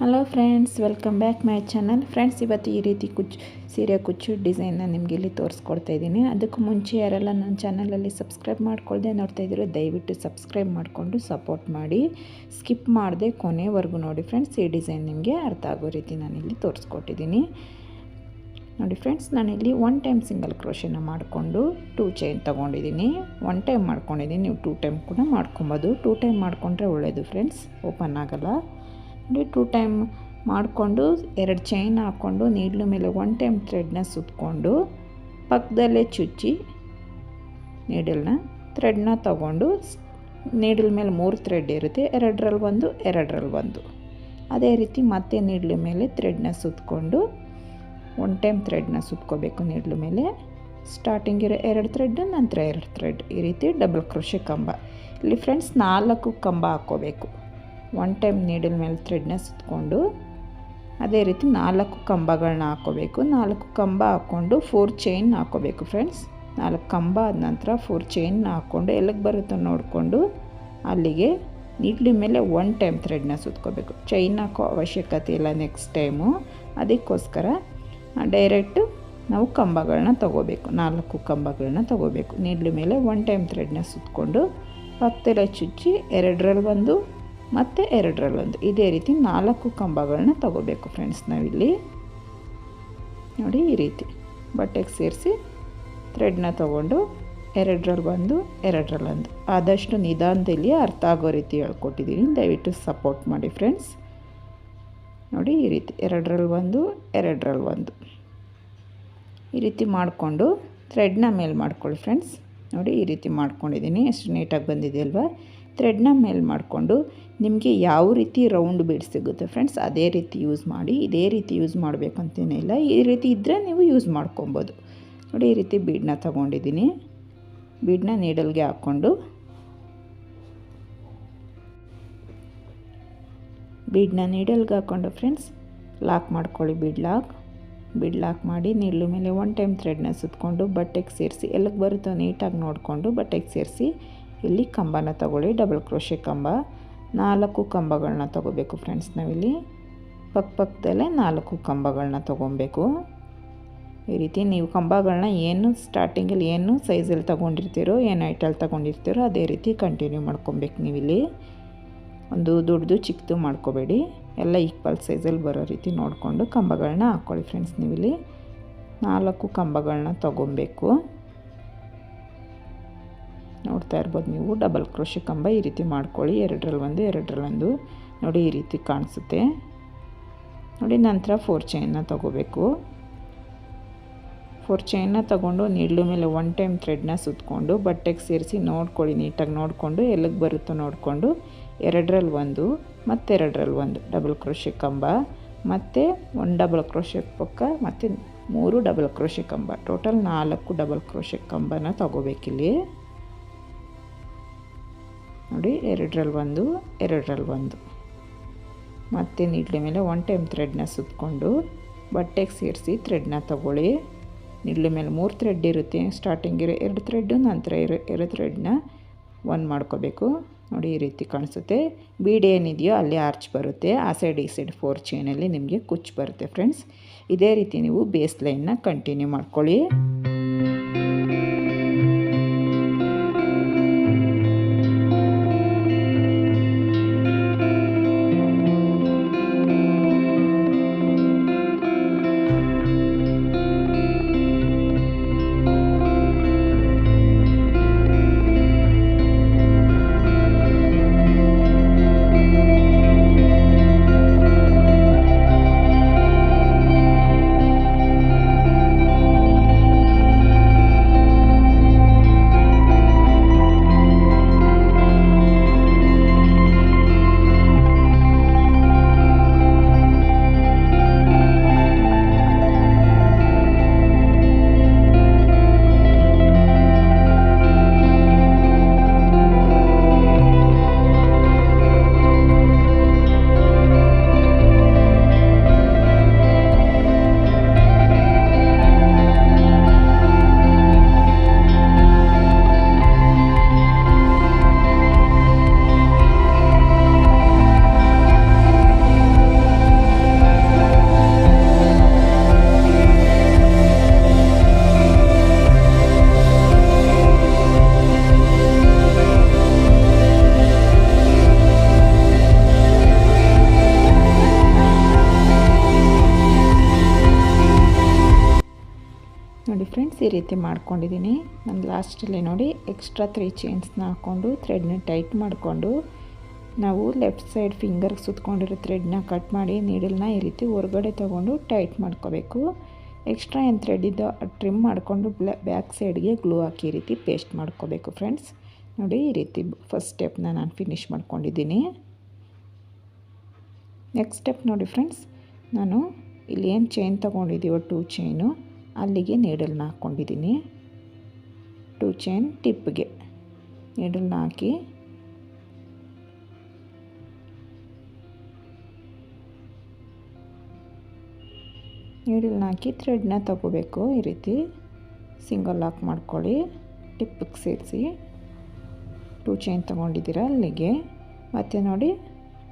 Hello friends welcome back my channel friends ಇವತ್ತು ಈ ರೀತಿ ಕುಚ್ಚು ಸೀರೆ ಕುಚ್ಚು ಡಿಸೈನ್ನ ನಿಮಗೆ ಇಲ್ಲಿ ತೋರಿಸ್ಕೊಡ್ತಾ ಇದ್ದೀನಿ. ಅದಕ್ಕೂ ಮುಂಚೆ ಯಾರೆಲ್ಲ ನನ್ನ ಚಾನಲಲ್ಲಿ ಸಬ್ಸ್ಕ್ರೈಬ್ ಮಾಡ್ಕೊಳ್ದೆ ನೋಡ್ತಾ ಇದ್ದೀರೋ, ದಯವಿಟ್ಟು ಸಬ್ಸ್ಕ್ರೈಬ್ ಮಾಡಿಕೊಂಡು ಸಪೋರ್ಟ್ ಮಾಡಿ. ಸ್ಕಿಪ್ ಮಾಡದೆ ಕೊನೆವರೆಗೂ ನೋಡಿ ಫ್ರೆಂಡ್ಸ್ ಈ ಡಿಸೈನ್ ನಿಮಗೆ ಅರ್ಥ ಆಗೋ ರೀತಿ ನಾನಿಲ್ಲಿ ತೋರಿಸ್ಕೊಟ್ಟಿದ್ದೀನಿ. ನೋಡಿ ಫ್ರೆಂಡ್ಸ್ ನಾನಿಲ್ಲಿ ಒನ್ ಟೈಮ್ ಸಿಂಗಲ್ ಕ್ರೋಶನ ಮಾಡಿಕೊಂಡು ಟೂ ಚೈನ್ ತೊಗೊಂಡಿದ್ದೀನಿ. ಒನ್ ಟೈಮ್ ಮಾಡ್ಕೊಂಡಿದ್ದೀನಿ, ನೀವು ಟೂ ಟೈಮ್ ಕೂಡ ಮಾಡ್ಕೊಬೋದು. ಟೂ ಟೈಮ್ ಮಾಡಿಕೊಂಡ್ರೆ ಒಳ್ಳೆಯದು ಫ್ರೆಂಡ್ಸ್ ಓಪನ್ ಆಗೋಲ್ಲ. ಟೂ ಟೈಮ್ ಮಾಡಿಕೊಂಡು ಎರಡು ಚೈನ್ ಹಾಕ್ಕೊಂಡು ನೀಡ್ಲು ಮೇಲೆ ಒನ್ ಟೈಮ್ ಥ್ರೆಡ್ನ ಸುತ್ತಕೊಂಡು ಪಕ್ಕದಲ್ಲೇ ಚುಚ್ಚಿ ನೀಡಲ್ನ ಥ್ರೆಡ್ನ ತಗೊಂಡು ನೀಡಲ್ ಮೇಲೆ ಮೂರು ಥ್ರೆಡ್ ಇರುತ್ತೆ ಎರಡರಲ್ಲಿ ಒಂದು ಎರಡರಲ್ಲಿ ಒಂದು. ಅದೇ ರೀತಿ ಮತ್ತೆ ನೀಡ್ಲ ಮೇಲೆ ಥ್ರೆಡ್ನ ಸುತ್ತಕೊಂಡು ಒನ್ ಟೈಮ್ ಥ್ರೆಡ್ನ ಸುತ್ಕೋಬೇಕು ನೀಡ್ಲ ಮೇಲೆ. ಸ್ಟಾರ್ಟಿಂಗ್ ಇರೋ ಎರಡು ಥ್ರೆಡ್ ನಂತರ ಎರಡು ಥ್ರೆಡ್ ಈ ರೀತಿ ಡಬಲ್ ಕೃಷಿ ಕಂಬ. ಇಲ್ಲಿ ಫ್ರೆಂಡ್ಸ್ ನಾಲ್ಕು ಕಂಬ ಹಾಕ್ಕೋಬೇಕು ಒನ್ ಟೈಮ್ ನೀಡಲ್ ಮೇಲೆ ಥ್ರೆಡ್ನ ಸುತ್ತಕೊಂಡು ಅದೇ ರೀತಿ ನಾಲ್ಕು ಕಂಬಗಳನ್ನ ಹಾಕ್ಕೋಬೇಕು ನಾಲ್ಕು ಕಂಬ ಹಾಕ್ಕೊಂಡು ಫೋರ್ ಚೈನ್ ಹಾಕೋಬೇಕು ಫ್ರೆಂಡ್ಸ್ ನಾಲ್ಕು ಕಂಬ ಆದ ನಂತರ ಫೋರ್ ಚೈನ್ ಹಾಕ್ಕೊಂಡು ಎಲ್ಲಿಗೆ ಬರುತ್ತೋ ನೋಡಿಕೊಂಡು ಅಲ್ಲಿಗೆ ನೀಡ್ಲಿ ಮೇಲೆ ಒನ್ ಟೈಮ್ ಥ್ರೆಡ್ನ ಸುತ್ಕೋಬೇಕು. ಚೈನ್ ಹಾಕೋ ಅವಶ್ಯಕತೆ ಇಲ್ಲ ನೆಕ್ಸ್ಟ್ ಟೈಮು ಅದಕ್ಕೋಸ್ಕರ ಡೈರೆಕ್ಟು ನಾವು ಕಂಬಗಳನ್ನ ತೊಗೋಬೇಕು. ನಾಲ್ಕು ಕಂಬಗಳನ್ನ ತೊಗೋಬೇಕು. ನೀಡ್ಲಿ ಮೇಲೆ ಒನ್ ಟೈಮ್ ಥ್ರೆಡ್ನ ಸುತ್ತಕೊಂಡು ಪಕ್ಕದಲ್ಲೇ ಚುಚ್ಚಿ ಎರಡರಲ್ಲಿ ಒಂದು ಮತ್ತು ಎರಡರಲ್ಲೊಂದು. ಇದೇ ರೀತಿ ನಾಲ್ಕು ಕಂಬಗಳನ್ನ ತಗೋಬೇಕು ಫ್ರೆಂಡ್ಸ್ ನಾವಿಲ್ಲಿ. ನೋಡಿ ಈ ರೀತಿ. ಬಟ್ಟೆಗೆ ಸೇರಿಸಿ ಥ್ರೆಡ್ನ ತೊಗೊಂಡು ಎರಡರಲ್ಲಿ ಬಂದು ಎರಡರಲ್ಲೊಂದು. ಆದಷ್ಟು ನಿಧಾನದಲ್ಲಿ ಅರ್ಥ ಆಗೋ ರೀತಿ ಹೇಳ್ಕೊಟ್ಟಿದ್ದೀನಿ ದಯವಿಟ್ಟು ಸಪೋರ್ಟ್ ಮಾಡಿ ಫ್ರೆಂಡ್ಸ್ ನೋಡಿ ಈ ರೀತಿ. ಎರಡರಲ್ಲಿ ಒಂದು ಎರಡರಲ್ಲಿ ಒಂದು. ಈ ರೀತಿ ಮಾಡಿಕೊಂಡು ಥ್ರೆಡ್ನ ಮೇಲೆ ಮಾಡ್ಕೊಳ್ಳಿ ಫ್ರೆಂಡ್ಸ್ ನೋಡಿ ಈ ರೀತಿ ಮಾಡ್ಕೊಂಡಿದ್ದೀನಿ ಎಷ್ಟು ನೀಟಾಗಿ ಬಂದಿದೆ ಅಲ್ವಾ? ಥ್ರೆಡ್ನ ಮೇಲೆ ಮಾಡಿಕೊಂಡು ನಿಮಗೆ ಯಾವ ರೀತಿ ರೌಂಡ್ ಬೀಡ್ ಸಿಗುತ್ತೆ ಫ್ರೆಂಡ್ಸ್, ಅದೇ ರೀತಿ ಯೂಸ್ ಮಾಡಿ, ಇದೇ ರೀತಿ ಯೂಸ್ ಮಾಡಬೇಕಂತೇನಿಲ್ಲ ಈ ರೀತಿ ಇದ್ದರೆ ನೀವು ಯೂಸ್ ಮಾಡ್ಕೊಬೋದು. ನೋಡಿ, ಈ ರೀತಿ ಬೀಡನ್ನ ತಗೊಂಡಿದ್ದೀನಿ. ಬೀಡನ್ನ ನೀಡಲ್ಗೆ ಹಾಕ್ಕೊಂಡು ಬೀಡನ್ನ ನೀಡಲ್ಗೆ ಹಾಕ್ಕೊಂಡು ಫ್ರೆಂಡ್ಸ್, ಲಾಕ್ ಮಾಡ್ಕೊಳ್ಳಿ ಬೀಡ್ ಲಾಕ್. ಬೀಡ್ ಲಾಕ್ ಮಾಡಿ ನೀಡ್ಲು ಮೇಲೆ ಒನ್ ಟೈಮ್ ಥ್ರೆಡ್ನ ಸುತ್ತಕೊಂಡು ಬಟ್ಟೆಗೆ ಸೇರಿಸಿ ಎಲ್ಲಿಗೆ ಬರುತ್ತೋ ನೀಟಾಗಿ ನೋಡಿಕೊಂಡು ಬಟ್ಟೆಗೆ ಸೇರಿಸಿ ಇಲ್ಲಿ ಕಂಬನ ತಗೊಳ್ಳಿ ಡಬಲ್ ಕ್ರೋಶೆ ಕಂಬ. ನಾಲ್ಕು ಕಂಬಗಳನ್ನ ತಗೋಬೇಕು ಫ್ರೆಂಡ್ಸ್ ನಾವಿಲ್ಲಿ. ಪಕ್ಕ ಪಕ್ಕದಲ್ಲೇ ನಾಲ್ಕು ಕಂಬಗಳನ್ನ ತೊಗೊಬೇಕು. ಈ ರೀತಿ ನೀವು ಕಂಬಗಳನ್ನ ಏನು ಸ್ಟಾರ್ಟಿಂಗಲ್ಲಿ ಏನು ಸೈಜಲ್ಲಿ ತೊಗೊಂಡಿರ್ತೀರೋ, ಏನು ಐಟಲ್ಲಿ ತೊಗೊಂಡಿರ್ತೀರೋ, ಅದೇ ರೀತಿ ಕಂಟಿನ್ಯೂ ಮಾಡ್ಕೊಬೇಕು ನೀವಿಲ್ಲಿ. ಒಂದು ದೊಡ್ಡದು ಚಿಕ್ಕದು ಮಾಡ್ಕೋಬೇಡಿ. ಎಲ್ಲ ಈಕ್ವಲ್ ಸೈಜಲ್ಲಿ ಬರೋ ರೀತಿ ನೋಡಿಕೊಂಡು ಕಂಬಗಳನ್ನ ಹಾಕ್ಕೊಳ್ಳಿ ಫ್ರೆಂಡ್ಸ್ ನೀವಿಲ್ಲಿ. ನಾಲ್ಕು ಕಂಬಗಳನ್ನ ತೊಗೊಬೇಕು. ನೋಡ್ತಾ ಇರ್ಬೋದು ನೀವು. ಡಬಲ್ ಕ್ರೋಶೆ ಕಂಬ ಈ ರೀತಿ ಮಾಡ್ಕೊಳ್ಳಿ. ಎರಡರಲ್ಲಿ ಒಂದು ಎರಡರಲ್ಲಿ ಒಂದು ನೋಡಿ ಈ ರೀತಿ ಕಾಣಿಸುತ್ತೆ. ನೋಡಿ ನಂತರ ಫೋರ್ ಚೈನ್ನ ತೊಗೋಬೇಕು. ಫೋರ್ ಚೈನ್ನ ತೊಗೊಂಡು ನೀಡ್ಲು ಮೇಲೆ ಒನ್ ಟೈಮ್ ಥ್ರೆಡ್ನ ಸುತ್ತಕೊಂಡು ಬಟ್ಟೆಗೆ ಸೇರಿಸಿ ನೋಡ್ಕೊಳ್ಳಿ ನೀಟಾಗಿ ನೋಡಿಕೊಂಡು, ಎಲ್ಲಿಗೆ ಬರುತ್ತೋ ನೋಡಿಕೊಂಡು. ಎರಡರಲ್ಲಿ ಒಂದು, ಮತ್ತೆರಡರಲ್ಲಿ ಒಂದು ಡಬಲ್ ಕ್ರೋಶೆ ಕಂಬ. ಮತ್ತು ಒನ್ ಡಬಲ್ ಕ್ರೋಶೆ ಪಕ್ಕ, ಮತ್ತು ಮೂರು ಡಬಲ್ ಕ್ರೋಶೆ ಕಂಬ. ಟೋಟಲ್ ನಾಲ್ಕು ಡಬಲ್ ಕ್ರೋಶೆ ಕಂಬನ ತೊಗೋಬೇಕಿಲ್ಲಿ. ನೋಡಿ, ಎರಡರಲ್ಲಿ ಒಂದು ಎರಡರಲ್ಲಿ ಒಂದು. ಮತ್ತೆ ನಿಡ್ಲೆ ಮೇಲೆ ಒನ್ ಟೈಮ್ ಥ್ರೆಡ್ನ ಸುತ್ತಕೊಂಡು ಬಟ್ಟೆಗೆ ಸೇರಿಸಿ ಥ್ರೆಡ್ನ ತಗೊಳ್ಳಿ. ನಿಡ್ಲೆ ಮೇಲೆ ಮೂರು ಥ್ರೆಡ್ ಇರುತ್ತೆ ಸ್ಟಾರ್ಟಿಂಗ್ ಇರೋ ಎರಡು ಥ್ರೆಡ್ಡು ನಂತರ ಇರೋ ಎರಡು ಥ್ರೆಡ್ನ ಒನ್ ಮಾಡ್ಕೋಬೇಕು. ನೋಡಿ, ಈ ರೀತಿ ಕಾಣಿಸುತ್ತೆ. ಬೀಡ್ ಏನಿದೆಯೋ ಅಲ್ಲಿ ಆರ್ಚ್ ಬರುತ್ತೆ, ಆ ಸೈಡ್ ಈ ಸೈಡ್ ಫೋರ್ ಚೈನಲ್ಲಿ ನಿಮಗೆ ಕುಚ್ಚು ಬರುತ್ತೆ ಫ್ರೆಂಡ್ಸ್ ಇದೇ ರೀತಿ ನೀವು ಬೇಸ್ ಲೈನ್ನ ಕಂಟಿನ್ಯೂ ಮಾಡ್ಕೊಳ್ಳಿ. ಈ ರೀತಿ ಮಾಡ್ಕೊಂಡಿದ್ದೀನಿ. ನಾನು ಲಾಸ್ಟಲ್ಲಿ ನೋಡಿ ಎಕ್ಸ್ಟ್ರಾ ತ್ರೀ ಚೈನ್ಸ್ನ ಹಾಕ್ಕೊಂಡು ಥ್ರೆಡ್ನ ಟೈಟ್ ಮಾಡಿಕೊಂಡು ನಾವು ಲೆಫ್ಟ್ ಸೈಡ್ ಫಿಂಗರ್ಗೆ ಸುತ್ಕೊಂಡಿರೋ ಥ್ರೆಡ್ನ ಕಟ್ ಮಾಡಿ ನೀಡಲ್ನ ಈ ರೀತಿ ಹೊರಗಡೆ ತೊಗೊಂಡು ಟೈಟ್ ಮಾಡ್ಕೋಬೇಕು. ಎಕ್ಸ್ಟ್ರಾ ಏನು ಥ್ರೆಡ್ ಇದ್ದೋ ಟ್ರಿಮ್ ಮಾಡಿಕೊಂಡು ಬ್ಯಾಕ್ ಸೈಡ್ಗೆ ಗ್ಲೂ ಹಾಕಿ ಈ ರೀತಿ ಪೇಸ್ಟ್ ಮಾಡ್ಕೋಬೇಕು ಫ್ರೆಂಡ್ಸ್ ನೋಡಿ ಈ ರೀತಿ ಫಸ್ಟ್ ಸ್ಟೆಪ್ನ ನಾನು ಫಿನಿಷ್ ಮಾಡ್ಕೊಂಡಿದ್ದೀನಿ. ನೆಕ್ಸ್ಟ್ ಸ್ಟೆಪ್ ನೋಡಿ ಫ್ರೆಂಡ್ಸ್ ನಾನು ಇಲ್ಲಿ ಏನು ಚೈನ್ ತೊಗೊಂಡಿದ್ದೀವೋ ಟೂ ಚೈನು ಅಲ್ಲಿಗೆ ನೀಡಲ್ನ ಹಾಕ್ಕೊಂಡಿದ್ದೀನಿ. ಟು ಚೈನ್ ಟಿಪ್ಗೆ ನೀಡಲ್ನ ಹಾಕಿ. ನೀಡಲ್ನ ಹಾಕಿ ಥ್ರೆಡ್ನ ತಗೋಬೇಕು ಈ ರೀತಿ. ಸಿಂಗಲ್ ಲಾಕ್ ಮಾಡ್ಕೊಳ್ಳಿ. ಟಿಪ್ಪಿಗೆ ಸೇರಿಸಿ. ಟೂ ಚೈನ್ ತೊಗೊಂಡಿದ್ದೀರ ಅಲ್ಲಿಗೆ. ಮತ್ತು ನೋಡಿ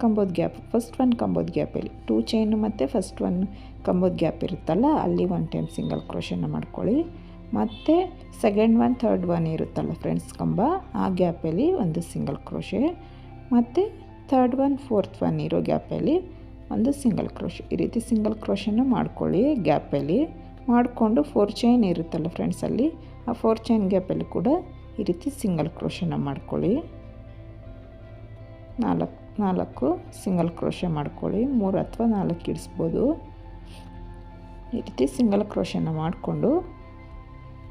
ಕಂಬೋದ್ ಗ್ಯಾಪ್ ಫಸ್ಟ್ ಒನ್ ಕಂಬೋದ್ ಗ್ಯಾಪಲ್ಲಿ ಟೂ ಚೈನು ಮತ್ತು ಫಸ್ಟ್ ಒನ್ ಕಂಬೋದ್ ಗ್ಯಾಪ್ ಇರುತ್ತಲ್ಲ, ಅಲ್ಲಿ ಒನ್ ಟೈಮ್ ಸಿಂಗಲ್ ಕ್ರೋಷನ್ನ ಮಾಡ್ಕೊಳ್ಳಿ. ಮತ್ತು ಸೆಕೆಂಡ್ ಒನ್ ಥರ್ಡ್ ಒನ್ ಇರುತ್ತಲ್ಲ ಫ್ರೆಂಡ್ಸ್ ಕಂಬ, ಆ ಗ್ಯಾಪಲ್ಲಿ ಒಂದು ಸಿಂಗಲ್ ಕ್ರೋಷೆ ಮತ್ತು ಥರ್ಡ್ ಒನ್ ಫೋರ್ತ್ ಒನ್ ಇರೋ ಗ್ಯಾಪಲ್ಲಿ ಒಂದು ಸಿಂಗಲ್ ಕ್ರೋಶ್ ಈ ರೀತಿ ಸಿಂಗಲ್ ಕ್ರೋಷನ್ನು ಮಾಡ್ಕೊಳ್ಳಿ ಗ್ಯಾಪಲ್ಲಿ ಮಾಡಿಕೊಂಡು ಫೋರ್ ಚೈನ್ ಇರುತ್ತಲ್ಲ ಫ್ರೆಂಡ್ಸ್ ಅಲ್ಲಿ, ಆ ಫೋರ್ ಚೈನ್ ಗ್ಯಾಪಲ್ಲಿ ಕೂಡ ಈ ರೀತಿ ಸಿಂಗಲ್ ಕ್ರೋಷನ್ನ ಮಾಡ್ಕೊಳ್ಳಿ. ನಾಲ್ಕು. ನಾಲ್ಕು ಸಿಂಗಲ್ ಕ್ರೋಶೆ ಮಾಡ್ಕೊಳ್ಳಿ. ಮೂರು ಅಥವಾ ನಾಲ್ಕು ಇಡಿಸ್ಬೋದು. ಈ ರೀತಿ ಸಿಂಗಲ್ ಕ್ರೋಶನ ಮಾಡಿಕೊಂಡು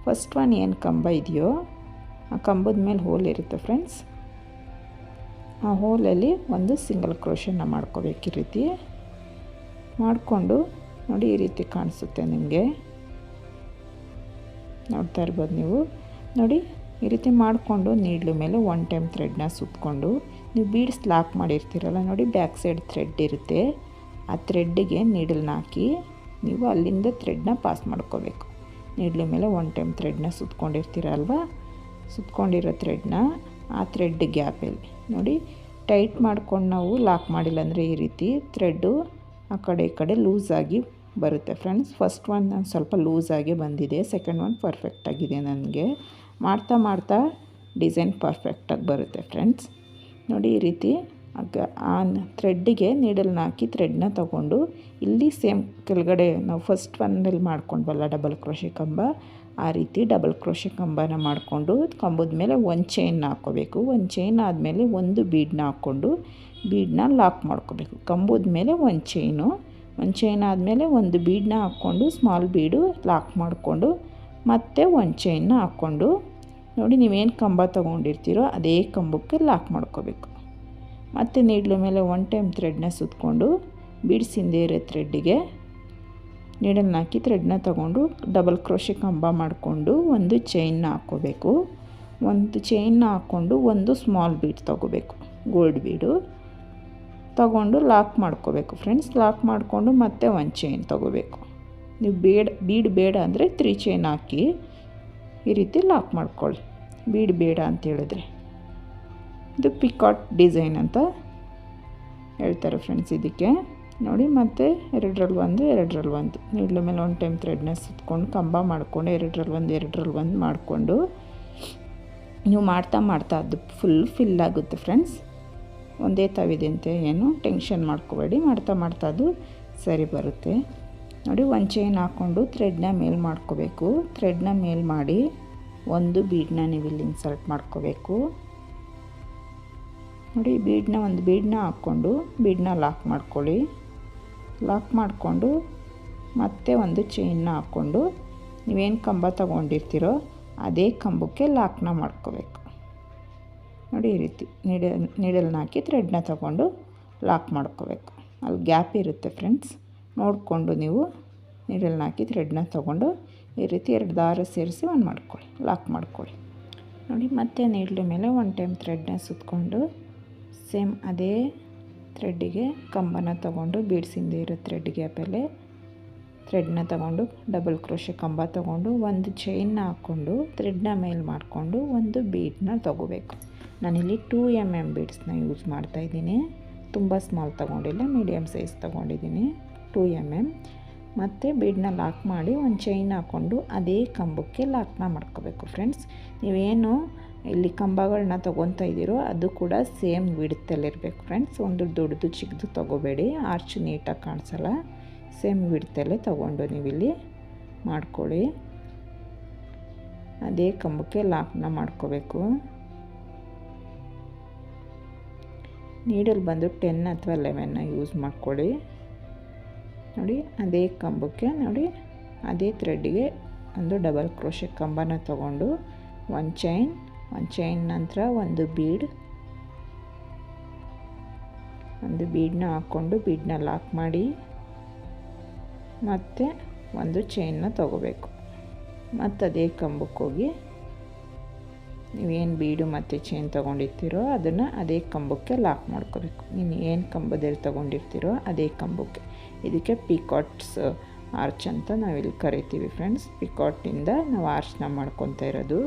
ಫಸ್ಟ್ ಒನ್ ಏನು ಕಂಬ ಇದೆಯೋ ಆ ಕಂಬದ ಮೇಲೆ ಹೋಲ್ ಇರುತ್ತೆ ಫ್ರೆಂಡ್ಸ್. ಆ ಹೋಲಲ್ಲಿ ಒಂದು ಸಿಂಗಲ್ ಕ್ರೋಶನ ಮಾಡ್ಕೋಬೇಕು ಈ ರೀತಿ. ಮಾಡಿಕೊಂಡು ನೋಡಿ ಈ ರೀತಿ ಕಾಣಿಸುತ್ತೆ ನಿಮಗೆ. ನೋಡ್ತಾ ಇರ್ಬೋದು ನೀವು. ನೋಡಿ ಈ ರೀತಿ ಮಾಡಿಕೊಂಡು ನೀಡ್ಲು ಮೇಲೆ ಒನ್ ಟೈಮ್ ಥ್ರೆಡ್ನ ಸುತ್ತಕೊಂಡು ನೀವು ಬೀಡ್ಸ್ ಲಾಕ್ ಮಾಡಿರ್ತೀರಲ್ಲ, ನೋಡಿ ಬ್ಯಾಕ್ ಸೈಡ್ ಥ್ರೆಡ್ ಇರುತ್ತೆ. ಆ ಥ್ರೆಡ್ಡಿಗೆ ನೀಡಲ್ನ ಹಾಕಿ ನೀವು ಅಲ್ಲಿಂದ ಥ್ರೆಡ್ನ ಪಾಸ್ ಮಾಡ್ಕೋಬೇಕು. ನೀಡ್ಲ ಮೇಲೆ ಒನ್ ಟೈಮ್ ಥ್ರೆಡ್ನ ಸುತ್ಕೊಂಡಿರ್ತೀರಲ್ವ? ಸುತ್ಕೊಂಡಿರೋ ಥ್ರೆಡ್ನ ಆ ಥ್ರೆಡ್ ಗ್ಯಾಪಲ್ಲಿ ನೋಡಿ ಟೈಟ್ ಮಾಡ್ಕೊಂಡು ನಾವು ಲಾಕ್ ಮಾಡಿಲ್ಲ ಅಂದರೆ ಈ ರೀತಿ ಥ್ರೆಡ್ಡು ಆ ಕಡೆ ಈ ಕಡೆ ಲೂಸಾಗಿ ಬರುತ್ತೆ. ಫ್ರೆಂಡ್ಸ್ ಫಸ್ಟ್ ಒನ್ ನಾನು ಸ್ವಲ್ಪ ಲೂಸಾಗಿ ಬಂದಿದೆ ಸೆಕೆಂಡ್ ಒನ್ ಪರ್ಫೆಕ್ಟಾಗಿದೆ ನನಗೆ. ಮಾಡ್ತಾ ಮಾಡ್ತಾ ಡಿಸೈನ್ ಪರ್ಫೆಕ್ಟಾಗಿ ಬರುತ್ತೆ ಫ್ರೆಂಡ್ಸ್ ನೋಡಿ ಈ ರೀತಿ. ಆ ಥ್ರೆಡ್ಡಿಗೆ ನೀಡಲ್ನ ಹಾಕಿ ಥ್ರೆಡ್ನ ತಗೊಂಡು ಇಲ್ಲಿ ಸೇಮ್ ಕೆಳಗಡೆ ನಾವು ಫಸ್ಟ್ ಒನ್ನಲ್ಲಿ ಮಾಡ್ಕೊಂಡ್ವಲ್ಲ ಡಬಲ್ ಕ್ರೋಶೆ ಕಂಬ, ಆ ರೀತಿ ಡಬಲ್ ಕ್ರೋಶೆ ಕಂಬನ ಮಾಡಿಕೊಂಡು ಕಂಬದ ಮೇಲೆ ಒಂದು ಚೈನ್ ಹಾಕ್ಕೋಬೇಕು. ಒಂದು ಚೈನ್ ಆದಮೇಲೆ ಒಂದು ಬೀಡನ್ನ ಹಾಕ್ಕೊಂಡು ಬೀಡನ್ನ ಲಾಕ್ ಮಾಡ್ಕೋಬೇಕು. ಕಂಬದ ಮೇಲೆ ಒಂದು ಚೈನು ಒಂದು ಚೈನ್ ಆದಮೇಲೆ ಒಂದು ಬೀಡನ್ನ ಹಾಕ್ಕೊಂಡು ಸ್ಮಾಲ್ ಬೀಡು ಲಾಕ್ ಮಾಡಿಕೊಂಡು ಮತ್ತೆ ಒಂದು ಚೈನ್ನ ಹಾಕ್ಕೊಂಡು ನೋಡಿ ನೀವೇನು ಕಂಬ ತೊಗೊಂಡಿರ್ತೀರೋ ಅದೇ ಕಂಬಕ್ಕೆ ಲಾಕ್ ಮಾಡ್ಕೋಬೇಕು. ಮತ್ತು ನೀಡ್ಲು ಮೇಲೆ ಒನ್ ಟೈಮ್ ಥ್ರೆಡ್ನ ಸುತ್ತಕೊಂಡು ಬಿಡಿಸಿಂದೇ ಇರೋ ಥ್ರೆಡ್ಡಿಗೆ ನೀಡಲ್ ಹಾಕಿ ಥ್ರೆಡ್ನ ತೊಗೊಂಡು ಡಬಲ್ ಕ್ರೋಶೆ ಕಂಬ ಮಾಡಿಕೊಂಡು ಒಂದು ಚೈನ್ನ ಹಾಕ್ಕೋಬೇಕು ಒಂದು ಚೈನ್ನ ಹಾಕ್ಕೊಂಡು ಒಂದು ಸ್ಮಾಲ್ ಬೀಡ್ ತೊಗೋಬೇಕು. ಗೋಲ್ಡ್ ಬೀಡು ತಗೊಂಡು ಲಾಕ್ ಮಾಡ್ಕೋಬೇಕು ಫ್ರೆಂಡ್ಸ್ ಲಾಕ್ ಮಾಡಿಕೊಂಡು ಮತ್ತೆ ಒಂದು ಚೈನ್ ತೊಗೋಬೇಕು. ನೀವು ಬೇಡ ಬೀಡ್ ಬೇಡ ಅಂದರೆ ತ್ರೀ ಚೈನ್ ಹಾಕಿ ಈ ರೀತಿ ಲಾಕ್ ಮಾಡ್ಕೊಳ್ಳಿ. ಬೀಡ್ ಬೇಡ ಅಂತ ಹೇಳಿದ್ರೆ. ಇದು ಪಿಕಾಟ್ ಡಿಸೈನ್ ಅಂತ ಹೇಳ್ತಾರೆ ಫ್ರೆಂಡ್ಸ್ ಇದಕ್ಕೆ. ನೋಡಿ ಮತ್ತೆ ಎರಡರಲ್ಲಿ ಒಂದು ಎರಡರಲ್ಲಿ ಒಂದು. ನೀಡ್ಲ ಮೇಲೆ ಒಂದು ಟೈಮ್ ಥ್ರೆಡ್ನ ಸುತ್ಕೊಂಡು ಕಂಬ ಮಾಡಿಕೊಂಡು ಎರಡರಲ್ಲಿ ಒಂದು ಎರಡರಲ್ಲಿ ಒಂದು ಮಾಡಿಕೊಂಡು. ನೀವು ಮಾಡ್ತಾ ಮಾಡ್ತಾ ಅದು ಫುಲ್ ಫಿಲ್ ಆಗುತ್ತೆ ಫ್ರೆಂಡ್ಸ್. ಒಂದೇ ತಾವಿದೆ ಅಂತ ಏನು ಟೆನ್ಷನ್ ಮಾಡ್ಕೋಬೇಡಿ. ಮಾಡ್ತಾ ಮಾಡ್ತಾ ಅದು ಸರಿ ಬರುತ್ತೆ. ನೋಡಿ, ಒಂದು ಚೈನ್ ಹಾಕ್ಕೊಂಡು ಥ್ರೆಡ್ನ ಮೇಲ್ ಮಾಡ್ಕೋಬೇಕು. ಥ್ರೆಡ್ನ ಮೇಲ್ ಮಾಡಿ ಒಂದು ಬೀಡನ್ನ ನೀವು ಇಲ್ಲಿ ಇನ್ಸರ್ಟ್ ಮಾಡ್ಕೋಬೇಕು. ನೋಡಿ ಬೀಡನ್ನ ಒಂದು ಬೀಡನ್ನ ಹಾಕ್ಕೊಂಡು ಬೀಡನ್ನ ಲಾಕ್ ಮಾಡ್ಕೊಳ್ಳಿ. ಲಾಕ್ ಮಾಡಿಕೊಂಡು ಮತ್ತೆ ಒಂದು ಚೈನ್ನ ಹಾಕ್ಕೊಂಡು ನೀವೇನು ಕಂಬ ತಗೊಂಡಿರ್ತೀರೋ ಅದೇ ಕಂಬಕ್ಕೆ ಲಾಕ್ನ ಮಾಡ್ಕೋಬೇಕು. ನೋಡಿ, ಈ ರೀತಿ ನೀಡ ನೀಡಲ್ನ ಹಾಕಿ ಥ್ರೆಡ್ನ ತಗೊಂಡು ಲಾಕ್ ಮಾಡ್ಕೋಬೇಕು. ಅಲ್ಲಿ ಗ್ಯಾಪ್ ಇರುತ್ತೆ ಫ್ರೆಂಡ್ಸ್ ನೋಡಿಕೊಂಡು ನೀವು ನೀರಲ್ಲಿ ಹಾಕಿ ಥ್ರೆಡ್ನ ತೊಗೊಂಡು ಈ ರೀತಿ ಎರಡು ದಾರ ಸೇರಿಸಿ ಒಂದು ಮಾಡ್ಕೊಳ್ಳಿ, ಲಾಕ್ ಮಾಡ್ಕೊಳ್ಳಿ. ನೋಡಿ, ಮತ್ತೆ ನೀಡ್ಲ ಮೇಲೆ ಒನ್ ಟೈಮ್ ಥ್ರೆಡ್ನ ಸುತ್ತಕೊಂಡು ಸೇಮ್ ಅದೇ ಥ್ರೆಡ್ಡಿಗೆ ಕಂಬನ ತೊಗೊಂಡು ಬೀಡ್ಸಿಂದ ಇರೋ ಥ್ರೆಡ್ ಆಮೇಲೆ ಥ್ರೆಡ್ನ ತೊಗೊಂಡು ಡಬಲ್ ಕ್ರೋಶೆ ಕಂಬ ತೊಗೊಂಡು ಒಂದು ಚೈನ್ನ ಹಾಕ್ಕೊಂಡು ಥ್ರೆಡ್ನ ಮೇಲೆ ಮಾಡಿಕೊಂಡು ಒಂದು ಬೀಡ್ನ ತೊಗೋಬೇಕು. ನಾನಿಲ್ಲಿ ಟೂ ಎಂ ಎಂ ಬೀಡ್ಸ್ನ ಯೂಸ್ ಮಾಡ್ತಾಯಿದ್ದೀನಿ ತುಂಬ ಸ್ಮಾಲ್ ತೊಗೊಂಡಿಲ್ಲ ಮೀಡಿಯಮ್ ಸೈಜ್ ತೊಗೊಂಡಿದ್ದೀನಿ. ಟೂ ಎಂ ಎಂ ಮತ್ತು ಬೀಡನ್ನ ಲಾಕ್ ಮಾಡಿ ಒಂದು ಚೈನ್ ಹಾಕ್ಕೊಂಡು ಅದೇ ಕಂಬಕ್ಕೆ ಲಾಕ್ನ ಮಾಡ್ಕೋಬೇಕು ಫ್ರೆಂಡ್ಸ್ ನೀವೇನು ಇಲ್ಲಿ ಕಂಬಗಳನ್ನ ತೊಗೊತಾ ಇದ್ದೀರೋ ಅದು ಕೂಡ ಸೇಮ್ ವಿಡ್ತಲ್ಲಿರಬೇಕು ಫ್ರೆಂಡ್ಸ್ ಒಂದು ದೊಡ್ಡದು ಚಿಕ್ಕದು ತೊಗೋಬೇಡಿ ಆರ್ಚ್ ನೀಟಾಗಿ ಕಾಣಿಸಲ್ಲ. ಸೇಮ್ ವಿಡ್ತಲ್ಲೇ ತೊಗೊಂಡು ನೀವಿಲ್ಲಿ ಮಾಡ್ಕೊಳ್ಳಿ. ಅದೇ ಕಂಬಕ್ಕೆ ಲಾಕ್ನ ಮಾಡ್ಕೋಬೇಕು. ನೀಡಲ್ ಬಂದು ಟೆನ್ ಅಥವಾ ಲೆವೆನ್ನ ಯೂಸ್ ಮಾಡ್ಕೊಳ್ಳಿ. ನೋಡಿ, ಅದೇ ಕಂಬಕ್ಕೆ ನೋಡಿ, ಅದೇ ಥ್ರೆಡ್ಡಿಗೆ ಒಂದು ಡಬಲ್ ಕ್ರೋಶೆ ಕಂಬನ ತಗೊಂಡು ಒಂದು ಚೈನ್ ಒಂದು ಚೈನ್ ನಂತರ ಒಂದು ಬೀಡ್ ಒಂದು ಬೀಡನ್ನ ಹಾಕ್ಕೊಂಡು ಬೀಡನ್ನ ಲಾಕ್ ಮಾಡಿ ಮತ್ತು ಒಂದು ಚೈನ್ನ ತಗೋಬೇಕು. ಮತ್ತು ಅದೇ ಕಂಬಕ್ಕೆ ಹೋಗಿ ನೀವೇನು ಬೀಡು ಮತ್ತು ಚೈನ್ ತೊಗೊಂಡಿರ್ತೀರೋ ಅದನ್ನು ಅದೇ ಕಂಬಕ್ಕೆ ಲಾಕ್ ಮಾಡ್ಕೋಬೇಕು. ನೀನು ಏನು ಕಂಬದಲ್ಲಿ ತೊಗೊಂಡಿರ್ತೀರೋ ಅದೇ ಕಂಬಕ್ಕೆ. ಇದಕ್ಕೆ ಪಿಕಾಟ್ಸ್ ಆರ್ಚ್ ಅಂತ ನಾವಿಲ್ಲಿ ಕರಿತೀವಿ ಫ್ರೆಂಡ್ಸ್. ಪಿಕಾಟಿಂದ ನಾವು ಆರ್ಚ್ನ ಮಾಡ್ಕೊತಾ ಇರೋದು.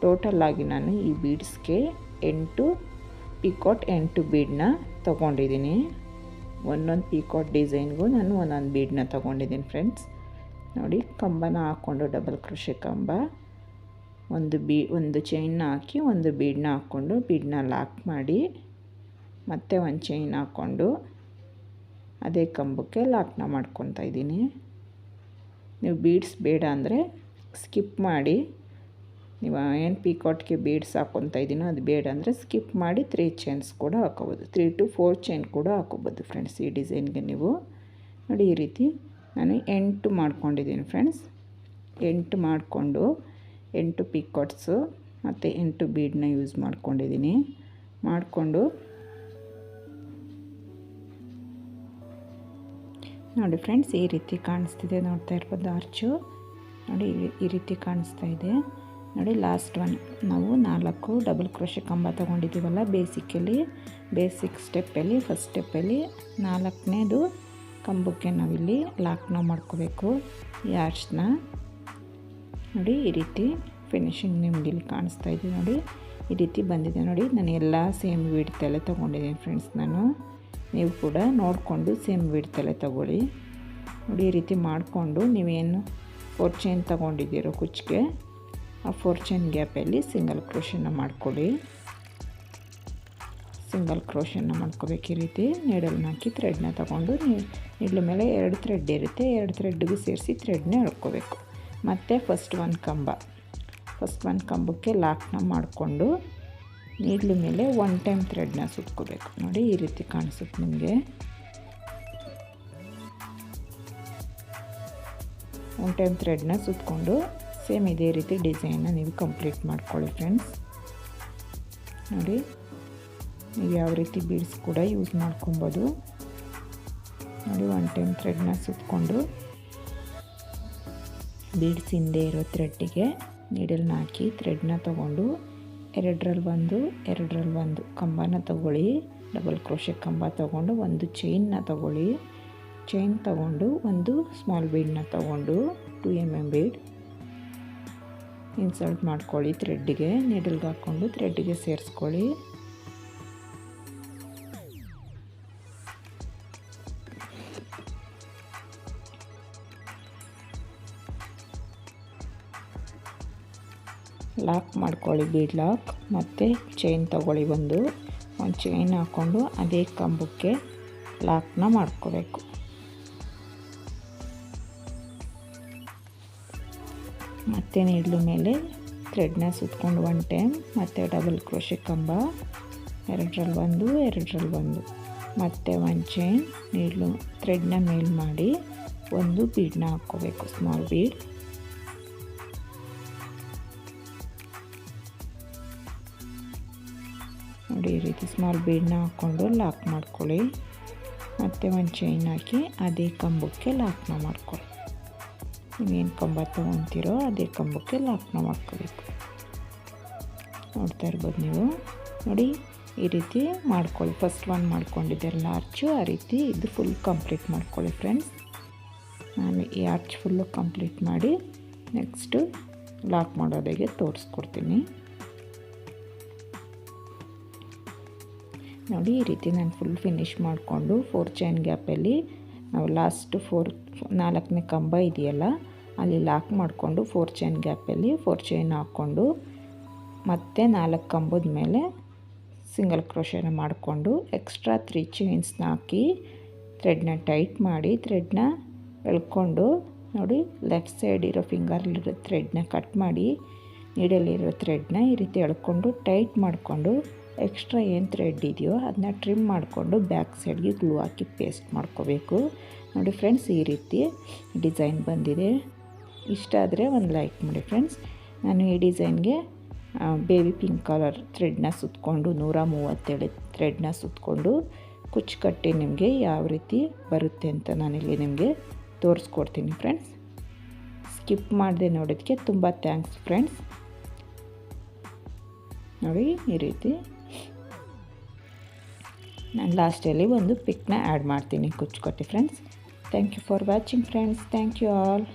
ಟೋಟಲಾಗಿ ನಾನು ಈ ಬೀಡ್ಸ್ಗೆ ಎಂಟು, ಪಿಕಾಟ್ ಎಂಟು ಬೀಡನ್ನ ತೊಗೊಂಡಿದ್ದೀನಿ. ಒಂದೊಂದು ಪಿಕಾಟ್ ಡಿಸೈನ್ಗೂ ನಾನು ಒಂದೊಂದು ಬೀಡನ್ನ ತೊಗೊಂಡಿದ್ದೀನಿ ಫ್ರೆಂಡ್ಸ್. ನೋಡಿ, ಕಂಬನ ಹಾಕ್ಕೊಂಡು ಡಬಲ್ ಕೃಷಿ ಕಂಬ. ಒಂದು ಬೀ, ಒಂದು ಚೈನ್ನ ಹಾಕಿ ಒಂದು ಬೀಡನ್ನ ಹಾಕ್ಕೊಂಡು ಬೀಡನ್ನ ಲಾಕ್ ಮಾಡಿ, ಮತ್ತೆ ಒಂದು ಚೈನ್ ಹಾಕ್ಕೊಂಡು ಅದೇ ಕಂಬಕ್ಕೆ ಲಾಕ್ನ ಮಾಡ್ಕೊತಾ ಇದ್ದೀನಿ. ನೀವು ಬೀಡ್ಸ್ ಬೇಡ ಅಂದರೆ ಸ್ಕಿಪ್ ಮಾಡಿ. ನೀವು ಏನು ಪೀಕಾಟ್ಗೆ ಬೀಡ್ಸ್ ಹಾಕ್ಕೊತಾ ಇದ್ದೀನೋ ಅದು ಬೇಡ ಅಂದರೆ ಸ್ಕಿಪ್ ಮಾಡಿ ತ್ರೀ ಚೈನ್ಸ್ ಕೂಡ ಹಾಕೋಬೋದು. ತ್ರೀ ಟು ಫೋರ್ ಚೈನ್ ಕೂಡ ಹಾಕೋಬೋದು ಫ್ರೆಂಡ್ಸ್ ಈ ಡಿಸೈನ್ಗೆ ನೀವು. ನೋಡಿ ಈ ರೀತಿ ನಾನು ಎಂಟು ಮಾಡ್ಕೊಂಡಿದ್ದೀನಿ ಫ್ರೆಂಡ್ಸ್. ಎಂಟು ಮಾಡಿಕೊಂಡು ಎಂಟು ಪಿಕಾಟ್ಸು ಮತ್ತು ಎಂಟು ಬೀಡನ್ನ ಯೂಸ್ ಮಾಡ್ಕೊಂಡಿದ್ದೀನಿ. ಮಾಡಿಕೊಂಡು ನೋಡಿ ಫ್ರೆಂಡ್ಸ್, ಈ ರೀತಿ ಕಾಣಿಸ್ತಿದೆ. ನೋಡ್ತಾ ಇರ್ಬೋದು ಆರ್ಚು. ನೋಡಿ, ಈ ರೀತಿ ಕಾಣಿಸ್ತಾ ಇದೆ. ನೋಡಿ, ಲಾಸ್ಟ್ ಒನ್. ನಾವು ನಾಲ್ಕು ಡಬಲ್ ಕ್ರೋಶೆ ಕಂಬ ತೊಗೊಂಡಿದ್ದೀವಲ್ಲ ಬೇಸಿಕಲ್ಲಿ. ಬೇಸಿಕ್ ಸ್ಟೆಪ್ಪಲ್ಲಿ, ಫಸ್ಟ್ ಸ್ಟೆಪ್ಪಲ್ಲಿ. ನಾಲ್ಕನೇದು ಕಂಬಕ್ಕೆ ನಾವಿಲ್ಲಿ ಲಾಕ್ನ ಮಾಡ್ಕೋಬೇಕು. ಈ ಆರ್ಚ್ನ. ನೋಡಿ, ಈ ರೀತಿ ಫಿನಿಶಿಂಗ್ ನಿಮ್ಗೆ ಇಲ್ಲಿ ಕಾಣಿಸ್ತಾ ಇದೆ. ನೋಡಿ, ಈ ರೀತಿ ಬಂದಿದೆ. ನೋಡಿ, ನಾನು ಎಲ್ಲ ಸೇಮ್ ವಿಡ್ತೆಲ್ಲ ತೊಗೊಂಡಿದ್ದೀನಿ ಫ್ರೆಂಡ್ಸ್ ನಾನು. ನೀವು ಕೂಡ ನೋಡಿಕೊಂಡು ಸೇಮ್ ಬಿಡ್ತಲೆ ತಗೊಳ್ಳಿ. ನೋಡಿ, ಈ ರೀತಿ ಮಾಡಿಕೊಂಡು ನೀವೇನು ಫೋರ್ ಚೈನ್ ತೊಗೊಂಡಿದ್ದೀರೋ ಕುಚ್ಚಿಗೆ, ಆ ಫೋರ್ ಚೈನ್ ಗ್ಯಾಪಲ್ಲಿ ಸಿಂಗಲ್ ಕ್ರೋಶನ್ನ ಮಾಡ್ಕೊಳ್ಳಿ. ಸಿಂಗಲ್ ಕ್ರೋಶನ್ನ ಮಾಡ್ಕೋಬೇಕು ಈ ರೀತಿ. ನೀಡಲ್ನ ಹಾಕಿ ಥ್ರೆಡ್ನ ತೊಗೊಂಡು ನೀಡ್ಲ ಮೇಲೆ ಎರಡು ಥ್ರೆಡ್ ಇರುತ್ತೆ. ಎರಡು ಥ್ರೆಡ್ಗೂ ಸೇರಿಸಿ ಥ್ರೆಡ್ನ ಎಳ್ಕೋಬೇಕು. ಮತ್ತು ಫಸ್ಟ್ ಒಂದು ಕಂಬ. ಫಸ್ಟ್ ಒಂದು ಕಂಬಕ್ಕೆ ಲಾಕ್ನ ಮಾಡಿಕೊಂಡು ನೀಡ್ಲ ಮೇಲೆ ಒನ್ ಟೈಮ್ ಥ್ರೆಡ್ನ ಸುತ್ಕೋಬೇಕು ನೋಡಿ ಈ ರೀತಿ ಕಾಣಿಸುತ್ತೆ ನಿಮಗೆ. ಒನ್ ಟೈಮ್ ಥ್ರೆಡ್ನ ಸುತ್ಕೊಂಡು ಸೇಮ್ ಇದೇ ರೀತಿ ಡಿಸೈನ್ನ ನೀವು ಕಂಪ್ಲೀಟ್ ಮಾಡ್ಕೊಳ್ಳಿ ಫ್ರೆಂಡ್ಸ್ ನೋಡಿ, ನೀವು ಯಾವ ರೀತಿ ಬೀಡ್ಸ್ ಕೂಡ ಯೂಸ್ ಮಾಡ್ಕೊಬೋದು. ನೋಡಿ ಒನ್ ಟೈಮ್ ಥ್ರೆಡ್ನ ಸುತ್ಕೊಂಡು ಬೀಡ್ಸ್ ಹಿಂದೆ ಇರೋ ಥ್ರೆಡ್ಡಿಗೆ ನೀಡಲ್ನ ಹಾಕಿ ಥ್ರೆಡ್ನ ತೊಗೊಂಡು ಎರಡರಲ್ಲಿ ಒಂದು ಎರಡರಲ್ಲಿ ಒಂದು. ಕಂಬನ ತಗೊಳ್ಳಿ. ಡಬಲ್ ಕ್ರೋಶೆ ಕಂಬ ತಗೊಂಡು ಒಂದು ಚೈನ್ನ ತಗೊಳ್ಳಿ. ಚೈನ್ ತಗೊಂಡು ಒಂದು ಸ್ಮಾಲ್ ಬೀಡನ್ನ ತಗೊಂಡು two M M bead insult ಮಾಡ್ಕೊಳ್ಳಿ ಥ್ರೆಡ್ಡಿಗೆ ನೀಡಲ್ಗೆ ಹಾಕ್ಕೊಂಡು ಥ್ರೆಡ್ಡಿಗೆ ಸೇರಿಸ್ಕೊಳ್ಳಿ. ಲಾಕ್ ಮಾಡ್ಕೊಳ್ಳಿ ಬೀಡ್ ಲಾಕ್ ಮತ್ತು ಚೈನ್ ತಗೊಳ್ಳಿ ಒಂದು. ಒಂದು ಚೈನ್ ಹಾಕ್ಕೊಂಡು ಅದೇ ಕಂಬಕ್ಕೆ ಲಾಕ್ನ ಮಾಡ್ಕೋಬೇಕು. ಮತ್ತೆ ನೀಡ್ಲು ಮೇಲೆ ಥ್ರೆಡ್ನ ಸುತ್ಕೊಂಡು ಒನ್ ಟೈಮ್ ಮತ್ತು ಡಬಲ್ ಕ್ರೋಶೆ ಕಂಬ. ಎರಡರಲ್ಲಿ ಒಂದು ಎರಡರಲ್ಲಿ ಒಂದು. ಮತ್ತು ಒಂದು ಚೈನ್ ನೀಡ್ಲು ಥ್ರೆಡ್ನ ಮೇಲ್ ಮಾಡಿ ಒಂದು ಬೀಡನ್ನ ಹಾಕ್ಕೋಬೇಕು ಸ್ಮಾಲ್ ಬೀಡ್ ಸ್ಮಾಲ್ ಬೀಡನ್ನ ಹಾಕ್ಕೊಂಡು ಲಾಕ್ ಮಾಡ್ಕೊಳ್ಳಿ. ಮತ್ತು ಒಂದು ಚೈನ್ ಹಾಕಿ ಅದೇ ಕಂಬಕ್ಕೆ ಲಾಕ್ನ ಮಾಡ್ಕೊಳ್ಳಿ. ನೀವೇನು ಕಂಬ ತೊಗೊತೀರೋ ಅದೇ ಕಂಬಕ್ಕೆ ಲಾಕ್ನ ಮಾಡ್ಕೋಬೇಕು. ನೋಡ್ತಾ ಇರ್ಬೋದು ನೀವು. ನೋಡಿ, ಈ ರೀತಿ ಮಾಡ್ಕೊಳ್ಳಿ. ಫಸ್ಟ್ ಒನ್ ಮಾಡ್ಕೊಂಡಿದ್ದೆಲ್ಲ ಆರ್ಚು ಆ ರೀತಿ ಇದು ಫುಲ್ ಕಂಪ್ಲೀಟ್ ಮಾಡ್ಕೊಳ್ಳಿ ಫ್ರೆಂಡ್ಸ್ ನಾನು ಈ ಆರ್ಚ್ ಫುಲ್ಲು ಕಂಪ್ಲೀಟ್ ಮಾಡಿ ನೆಕ್ಸ್ಟು ಲಾಕ್ ಮಾಡೋದಾಗೆ ತೋರಿಸ್ಕೊಡ್ತೀನಿ. ನೋಡಿ, ಈ ರೀತಿ ನಾನು ಫುಲ್ ಫಿನಿಶ್ ಮಾಡಿಕೊಂಡು ಫೋರ್ ಚೈನ್ ಗ್ಯಾಪಲ್ಲಿ ನಾವು ಲಾಸ್ಟ್ ಫೋರ್ ನಾಲ್ಕನೇ ಕಂಬ ಇದೆಯಲ್ಲ, ಅಲ್ಲಿ ಲಾಕ್ ಮಾಡಿಕೊಂಡು ಫೋರ್ ಚೈನ್ ಗ್ಯಾಪಲ್ಲಿ ಫೋರ್ ಚೈನ್ ಹಾಕ್ಕೊಂಡು ಮತ್ತೆ ನಾಲ್ಕು ಕಂಬದ ಮೇಲೆ ಸಿಂಗಲ್ ಕ್ರೋಶನ ಮಾಡಿಕೊಂಡು ಎಕ್ಸ್ಟ್ರಾ ತ್ರೀ ಚೈನ್ಸ್ನ ಹಾಕಿ ಥ್ರೆಡ್ನ ಟೈಟ್ ಮಾಡಿ ಥ್ರೆಡ್ನ ಎಳ್ಕೊಂಡು ನೋಡಿ ಲೆಫ್ಟ್ ಸೈಡ್ ಇರೋ ಫಿಂಗರ್ಲಿರೋ ಥ್ರೆಡ್ನ ಕಟ್ ಮಾಡಿ ನೀಡಲ್ಲಿರೋ ಥ್ರೆಡ್ನ ಈ ರೀತಿ ಎಳ್ಕೊಂಡು ಟೈಟ್ ಮಾಡಿಕೊಂಡು ಎಕ್ಸ್ಟ್ರಾ ಏನು ಥ್ರೆಡ್ ಇದೆಯೋ ಅದನ್ನ ಟ್ರಿಮ್ ಮಾಡಿಕೊಂಡು ಬ್ಯಾಕ್ ಸೈಡ್ಗೆ ಗ್ಲೂ ಹಾಕಿ ಪೇಸ್ಟ್ ಮಾಡ್ಕೋಬೇಕು. ನೋಡಿ ಫ್ರೆಂಡ್ಸ್ ಈ ರೀತಿ ಡಿಸೈನ್ ಬಂದಿದೆ. ಇಷ್ಟ ಆದರೆ ಒಂದು ಲೈಕ್ ಮಾಡಿ ಫ್ರೆಂಡ್ಸ್ ನಾನು ಈ ಡಿಸೈನ್ಗೆ ಬೇಬಿ ಪಿಂಕ್ ಕಲರ್ ಥ್ರೆಡ್ನ ಸುತ್ತಕೊಂಡು ನೂರ ಮೂವತ್ತೇಳು ಥ್ರೆಡ್ನ ಸುತ್ತಕೊಂಡು ಕುಚ್ಚು ಕಟ್ಟಿ ನಿಮಗೆ ಯಾವ ರೀತಿ ಬರುತ್ತೆ ಅಂತ ನಾನಿಲ್ಲಿ ನಿಮಗೆ ತೋರಿಸ್ಕೊಡ್ತೀನಿ ಫ್ರೆಂಡ್ಸ್ ಸ್ಕಿಪ್ ಮಾಡಿದೆ ನೋಡೋದಕ್ಕೆ ತುಂಬ ಥ್ಯಾಂಕ್ಸ್ ಫ್ರೆಂಡ್ಸ್ ನೋಡಿ ಈ ರೀತಿ ನಾನು ಲಾಸ್ಟಲ್ಲಿ ಒಂದು ಪಿಕ್ನ ಆ್ಯಡ್ ಮಾಡ್ತೀನಿ ಕುಚ್ಚು friends thank you for watching friends thank you all